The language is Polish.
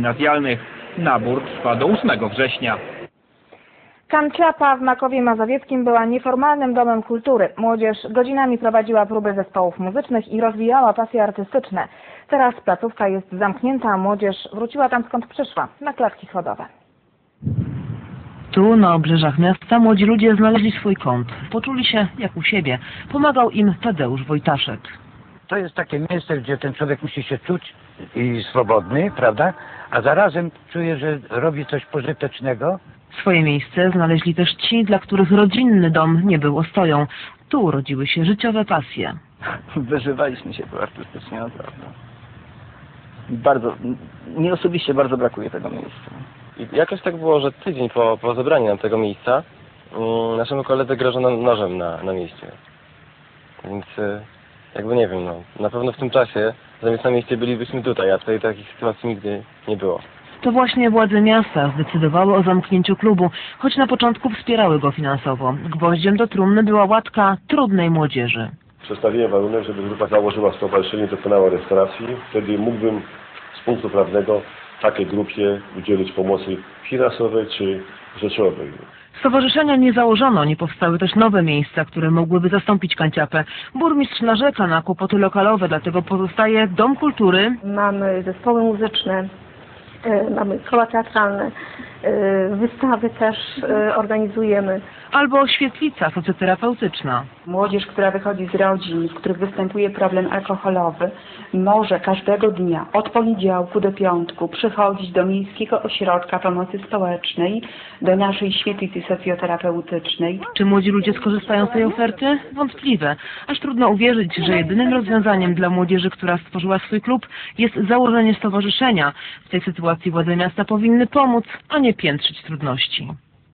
gimnazjalnych. Nabór trwa do 8 września. Kanciapa w Makowie Mazowieckim była nieformalnym domem kultury. Młodzież godzinami prowadziła próby zespołów muzycznych i rozwijała pasje artystyczne. Teraz placówka jest zamknięta, a młodzież wróciła tam skąd przyszła, na klatki schodowe. Tu, na obrzeżach miasta, młodzi ludzie znaleźli swój kąt. Poczuli się jak u siebie. Pomagał im Tadeusz Wojtaszek. To jest takie miejsce, gdzie ten człowiek musi się czuć i swobodny, prawda? A zarazem czuje, że robi coś pożytecznego. Swoje miejsce znaleźli też ci, dla których rodzinny dom nie był ostoją. Tu urodziły się życiowe pasje. wyżywaliśmy się tu artystycznie, naprawdę. Bardzo, mi osobiście bardzo brakuje tego miejsca. I jakoś tak było, że tydzień po, po zebraniu nam tego miejsca mm, naszemu koledze grożono nożem na, na mieście. Więc y, jakby nie wiem, no, na pewno w tym czasie zamiast na mieście bylibyśmy tutaj, a tutaj takich sytuacji nigdy nie było. To właśnie władze miasta zdecydowały o zamknięciu klubu, choć na początku wspierały go finansowo. Gwoździem do trumny była łatka trudnej młodzieży. Przedstawiłem warunek, żeby grupa założyła stowarzyszenie, dokonała restauracji. Wtedy mógłbym z punktu prawnego takiej grupie udzielić pomocy finansowej czy rzeczowej. Stowarzyszenia nie założono, nie powstały też nowe miejsca, które mogłyby zastąpić kanciapę. Burmistrz narzeka na kłopoty lokalowe, dlatego pozostaje Dom Kultury, mamy zespoły muzyczne, e, mamy koła teatralne, e, wystawy też e, organizujemy. Albo świetlica socjoterapeutyczna. Młodzież, która wychodzi z rodzin, w których występuje problem alkoholowy, może każdego dnia od poniedziałku do piątku przychodzić do Miejskiego Ośrodka Pomocy Społecznej, do naszej świetlicy socjoterapeutycznej. Czy młodzi ludzie skorzystają z tej oferty? Wątpliwe. Aż trudno uwierzyć, że jedynym rozwiązaniem dla młodzieży, która stworzyła swój klub, jest założenie stowarzyszenia. W tej sytuacji władze miasta powinny pomóc, a nie piętrzyć trudności.